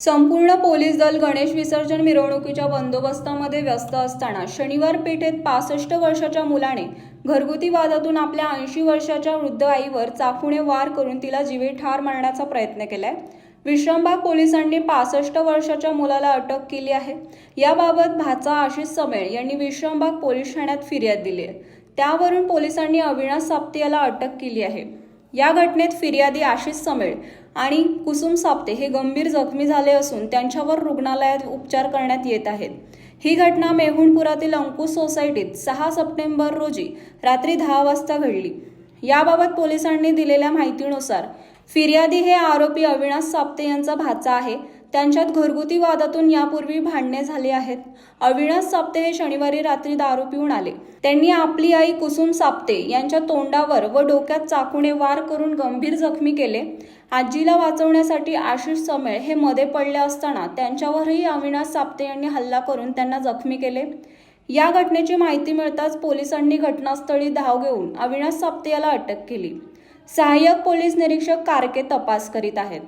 संपूर्ण पोलीस दल गणेश विसर्जन मिरवणुकीच्या बंदोबस्तामध्ये व्यस्त असताना शनिवार पेठेत पासष्ट वर्षाच्या मुलाने घरगुती वादातून आपल्या ऐंशी वर्षाच्या वृद्ध आईवर चाकूने वार करून तिला जीवे ठार मारण्याचा प्रयत्न केलाय. विश्रामबाग पोलिसांनी पासष्ट वर्षाच्या मुलाला अटक केली आहे. याबाबत भाचा आशिष समेळ यांनी विश्रामबाग पोलीस ठाण्यात फिर्याद दिली आहे. त्यावरून पोलिसांनी अविनाश साप्ते याला अटक केली आहे. या घटनेत फिर्यादी आशिष समेळ आणि कुसुम साप्ते हे गंभीर जखमी झाले असून त्यांच्यावर रुग्णालयात उपचार करण्यात येत आहेत. ही घटना मेहुणपुरातील अंकुश सोसायटीत सहा सप्टेंबर रोजी रात्री दहा वाजता घडली. याबाबत पोलिसांनी दिलेल्या माहितीनुसार फिर्यादी हे आरोपी अविनाश साप्ते यांचा भाचा आहे. त्यांच्यात घरगुती वादातून यापूर्वी भांडणे झाले आहेत. अविनाश साप्ते हे शनिवारी रात्री दारू पिऊन आले. त्यांनी आपली आई कुसुम साप्ते यांच्या तोंडावर व डोक्यात चाकूने वार करून गंभीर जखमी केले. आजीला वाचवण्यासाठी आशिष समेळ हे मध्ये पडले असताना त्यांच्यावरही अविनाश साप्ते यांनी हल्ला करून त्यांना जखमी केले. या घटनेची माहिती मिळताच पोलिसांनी घटनास्थळी धाव घेऊन अविनाश साप्ते याला अटक केली. सहाय्यक पोलीस निरीक्षक कारके तपास करीत आहेत.